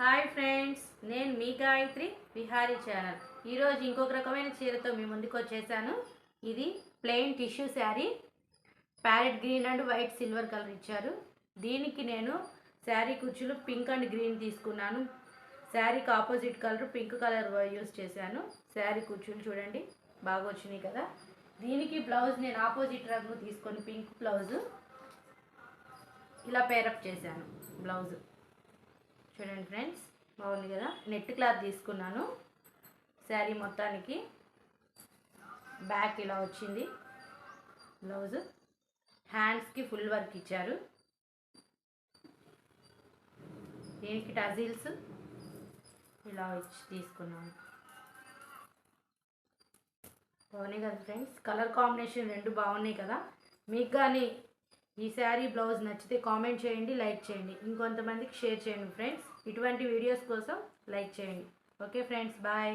Hi friends నేను మీ Gayatri Vihari channel. ఈరోజు ఇంకొక రకమైన చీరతో మీ ముందుకు వచ్చేసాను. ఇది plain tissue saree. Parrot green and white silver colour ఇచ్చారు. దీనికి నేను శారీ కుచ్చులు పింక్ అండ్ గ్రీన్ తీసుకున్నాను. శారీకి opposite colour pink colour use చేశాను. శారీ కుచ్చులు చూడండి బాగా వచ్చినాయి కదా. దీనికి బ్లౌజ్ నేను ఆపోజిట్ రంగు తీసుకొని పింక్ బ్లౌజు ఇలా పేరప్ చేశాను బ్లౌజ్. చూడండి ఫ్రెండ్స్ బాగుంది కదా? నెట్ క్లాత్ తీసుకున్నాను. శారీ మొత్తానికి బ్యాక్ ఇలా వచ్చింది. బ్లౌజ్ హ్యాండ్స్కి ఫుల్ వర్క్ ఇచ్చారు. దీనికి టజిల్స్ ఇలా వచ్చి తీసుకున్నాను. బాగున్నాయి కదా ఫ్రెండ్స్? కలర్ కాంబినేషన్ రెండు బాగున్నాయి కదా? మీకు కానీ ఈ శారీ బ్లౌజ్ నచ్చితే కామెంట్ చేయండి లైక్ చేయండి. ఇంకొంతమందికి షేర్ చేయండి ఫ్రెండ్స్. ఇటువంటి వీడియోస్ కోసం లైక్ చేయండి. Okay friends bye.